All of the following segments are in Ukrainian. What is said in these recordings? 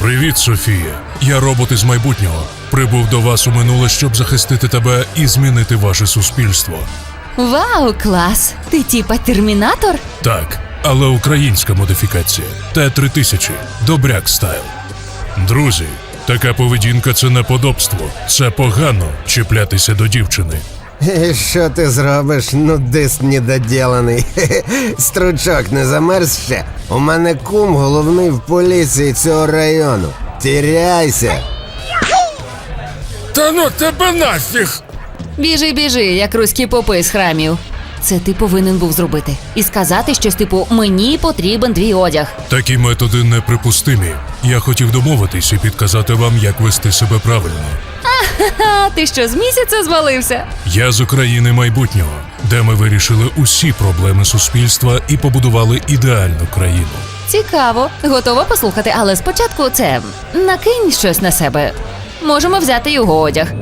Привіт, Софія. Я робот із майбутнього. Прибув до вас у минуле, щоб захистити тебе і змінити ваше суспільство. Вау, клас! Ти типа термінатор? Так, але українська модифікація. Т-3000. Добряк стайл. Друзі, така поведінка це неподобство. Це погано чіплятися до дівчини. І Що ти зробиш, нудист недоділений? Стручок не замерз ще. У мене кум головний в поліції цього району. Тіряйся. Та ну тебе нафіг! Біжи, біжи, як руські попи з храмів. Це ти повинен був зробити. І сказати щось типу мені потрібен твій одяг. Такі методи неприпустимі. Я хотів домовитись і підказати вам, як вести себе правильно. А ти що з місяця звалився? Я з України майбутнього, де ми вирішили усі проблеми суспільства і побудували ідеальну країну. Цікаво, готова послухати, але спочатку це накинь щось на себе. Можемо взяти його одяг.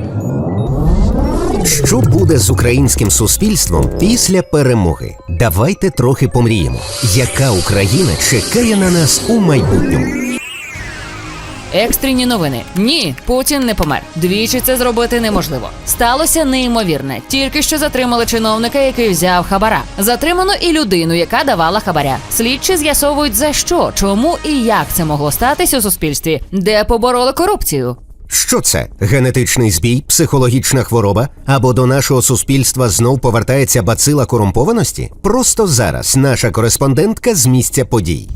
Що буде з українським суспільством після перемоги? Давайте трохи помріємо. Яка Україна чекає на нас у майбутньому? Екстрені новини. Ні, Путін не помер. Двічі це зробити неможливо. Сталося неймовірне. Тільки що затримали чиновника, який взяв хабара. Затримано і людину, яка давала хабаря. Слідчі з'ясовують за що, чому і як це могло статись у суспільстві, де побороли корупцію. Що це? Генетичний збій, психологічна хвороба? Або до нашого суспільства знов повертається бацила корумпованості? Просто зараз наша кореспондентка з місця подій.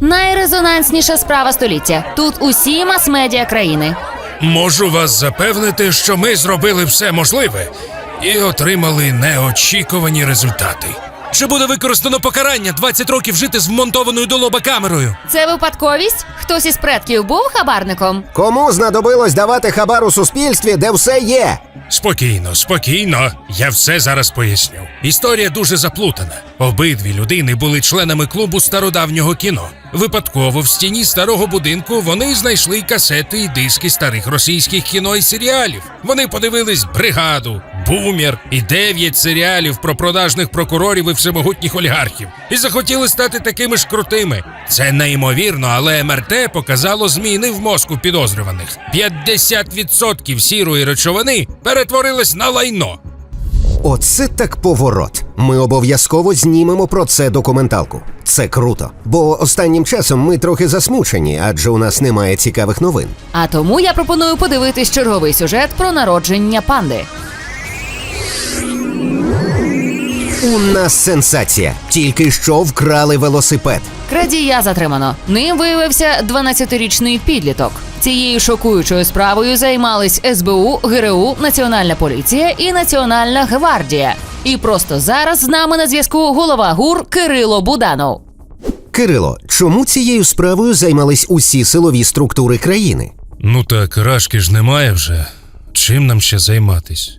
Найрезонансніша справа століття. Тут усі мас-медіа країни. Можу вас запевнити, що ми зробили все можливе і отримали неочікувані результати. Чи буде використано покарання 20 років жити з вмонтованою до лоба камерою? Це випадковість? Хтось із предків був хабарником? Кому знадобилось давати хабар у суспільстві, де все є? Спокійно, спокійно. Я все зараз поясню. Історія дуже заплутана. Обидві людини були членами клубу стародавнього кіно. Випадково в стіні старого будинку вони знайшли касети і диски старих російських кіно і серіалів. Вони подивились бригаду, бумер і дев'ять серіалів про продажних прокурорів і всемогутніх олігархів. І захотіли стати такими ж крутими. Це неймовірно, але МРТ показало зміни в мозку підозрюваних. 50% сірої речовини перетворились на лайно. Оце так поворот. Ми обов'язково знімемо про це документалку. Це круто. Бо останнім часом ми трохи засмучені, адже у нас немає цікавих новин. А тому я пропоную подивитись черговий сюжет про народження панди. У нас сенсація. Тільки що вкрали велосипед. Крадія затримано. Ним виявився 12-річний підліток. Цією шокуючою справою займались СБУ, ГРУ, Національна поліція і Національна гвардія. І просто зараз з нами на зв'язку голова ГУР Кирило Буданов. Кирило, чому цією справою займались усі силові структури країни? Ну так, рашки ж немає вже. Чим нам ще займатись?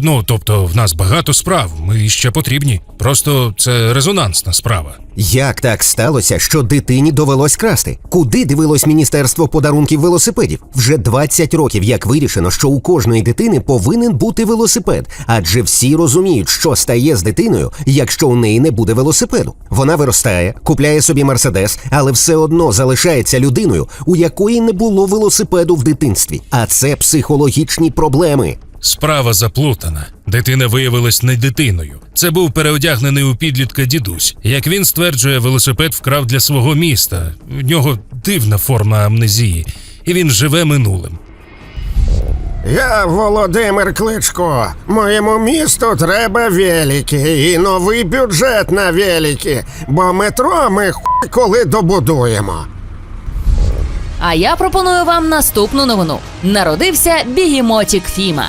Ну, тобто, в нас багато справ, ми ще потрібні. Просто це резонансна справа. Як так сталося, що дитині довелось красти? Куди дивилось міністерство подарунків велосипедів? Вже 20 років як вирішено, що у кожної дитини повинен бути велосипед, адже всі розуміють, що стає з дитиною, якщо у неї не буде велосипеду. Вона виростає, купляє собі мерседес, але все одно залишається людиною, у якої не було велосипеду в дитинстві. А це психологічні проблеми. Справа заплутана. Дитина виявилась не дитиною. Це був переодягнений у підлітка дідусь. Як він стверджує, велосипед вкрав для свого міста. В нього дивна форма амнезії, і він живе минулим. Я Володимир Кличко. Моєму місту треба велики і новий бюджет на велики, бо метро ми хуй коли добудуємо. А я пропоную вам наступну новину: народився бігемотік Фіма.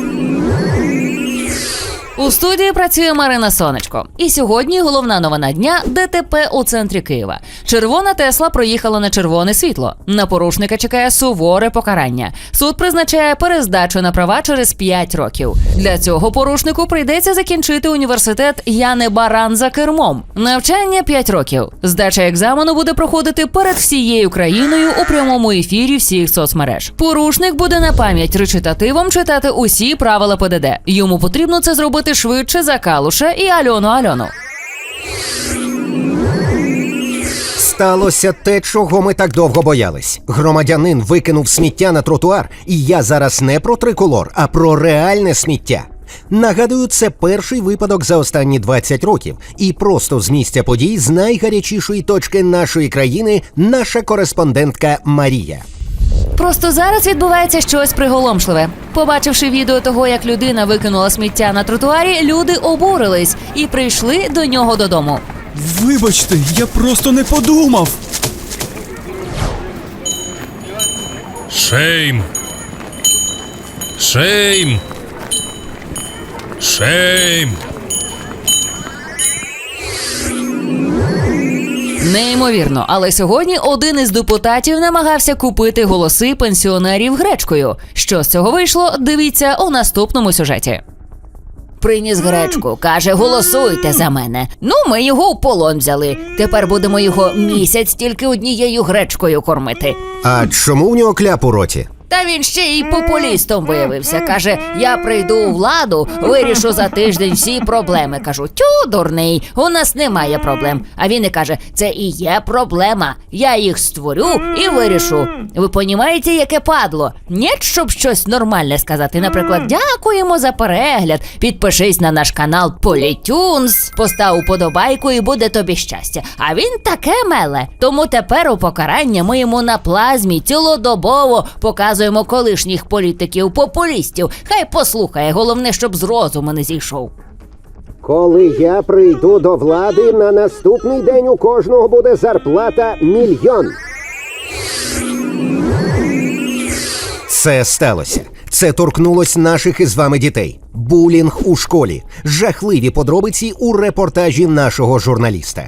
У студії працює Марина Сонечко. І сьогодні головна новина дня ДТП у центрі Києва. Червона Тесла проїхала на червоне світло. На порушника чекає суворе покарання. Суд призначає перездачу на права через 5 років. Для цього порушнику прийдеться закінчити університет Яни Баран за кермом. Навчання 5 років. Здача екзамену буде проходити перед всією країною у прямому ефірі всіх соцмереж. Порушник буде на пам'ять речитативом читати усі правила ПДД. Йому потрібно це зробити виїхати швидше за Калуша і Альону Альону. Сталося те, чого ми так довго боялись. Громадянин викинув сміття на тротуар, і я зараз не про триколор, а про реальне сміття. Нагадую, це перший випадок за останні 20 років, і просто з місця подій з найгарячішої точки нашої країни наша кореспондентка Марія. Просто зараз відбувається щось приголомшливе. Побачивши відео того, як людина викинула сміття на тротуарі, люди обурились і прийшли до нього додому. Вибачте, я просто не подумав. Шейм. Шейм. Шейм. Неймовірно, але сьогодні один із депутатів намагався купити голоси пенсіонерів гречкою. Що з цього вийшло? Дивіться у наступному сюжеті. Приніс гречку, каже, голосуйте за мене. Ну, ми його в полон взяли. Тепер будемо його місяць тільки однією гречкою кормити. А чому в нього кляп у роті? Та він ще й популістом виявився. Каже: я прийду у владу, вирішу за тиждень всі проблеми. Кажу, тю, дурний, у нас немає проблем. А він і каже: це і є проблема. Я їх створю і вирішу. Ви понімаєте, яке падло? Ні, щоб щось нормальне сказати. Наприклад, дякуємо за перегляд. Підпишись на наш канал Політюнс, постав уподобайку і буде тобі щастя. А він таке меле. Тому тепер у покарання ми йому на плазмі цілодобово показуємо колишніх політиків-популістів. Хай послухає, головне, щоб з розуму не зійшов. Коли я прийду до влади, на наступний день у кожного буде зарплата мільйон. Це сталося. Це торкнулось наших із вами дітей. Булінг у школі. Жахливі подробиці у репортажі нашого журналіста.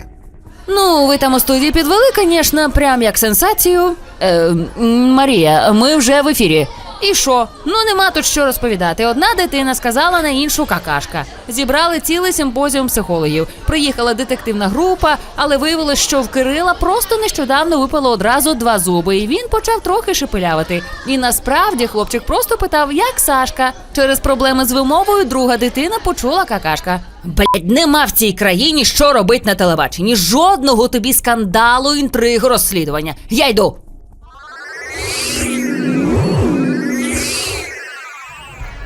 Ну, ви там у студії підвели, звісно, прям як сенсацію. Е, Марія, ми вже в ефірі. І що? Ну нема тут що розповідати. Одна дитина сказала на іншу какашка. Зібрали цілий симпозіум психологів. Приїхала детективна група, але виявилось, що в Кирила просто нещодавно випало одразу два зуби, і він почав трохи шепелявити. І насправді хлопчик просто питав, як Сашка. Через проблеми з вимовою друга дитина почула какашка. Блять, нема в цій країні що робить на телебаченні. Жодного тобі скандалу, інтриг, розслідування. Я йду.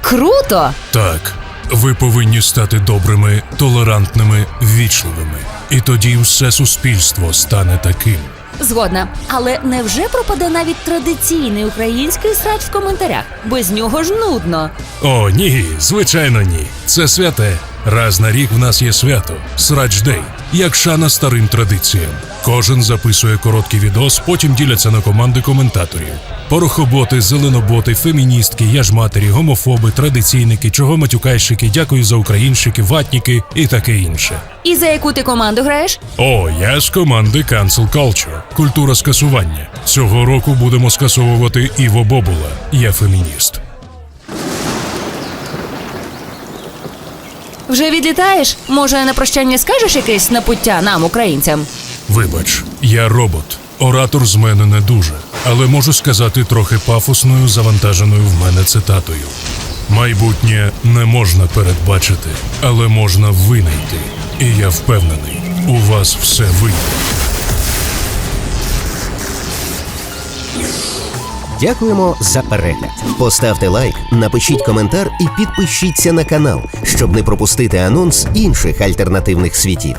Круто! Так, ви повинні стати добрими, толерантними, ввічливими. І тоді все суспільство стане таким. Згодна, але невже пропаде навіть традиційний український срач в коментарях? Без нього ж нудно. О, ні, звичайно, ні. Це святе. Раз на рік в нас є свято Срач Дей, як шана старим традиціям. Кожен записує короткий відос, потім діляться на команди коментаторів. Порохоботи, зеленоботи, феміністки, яжматері, гомофоби, традиційники, чого матюкайщики, дякую за українщики, ватніки і таке інше. І за яку ти команду граєш? О, я з команди Cancel Culture. Культура скасування. Цього року будемо скасовувати Іво Бобула. Я фемініст. Вже відлітаєш? Може, на прощання скажеш якесь напуття нам, українцям? Вибач, я робот. Оратор з мене не дуже, але можу сказати трохи пафосною, завантаженою в мене цитатою. Майбутнє не можна передбачити, але можна винайти. І я впевнений, у вас все вийде. Дякуємо за перегляд. Поставте лайк, напишіть коментар і підпишіться на канал, щоб не пропустити анонс інших альтернативних світів.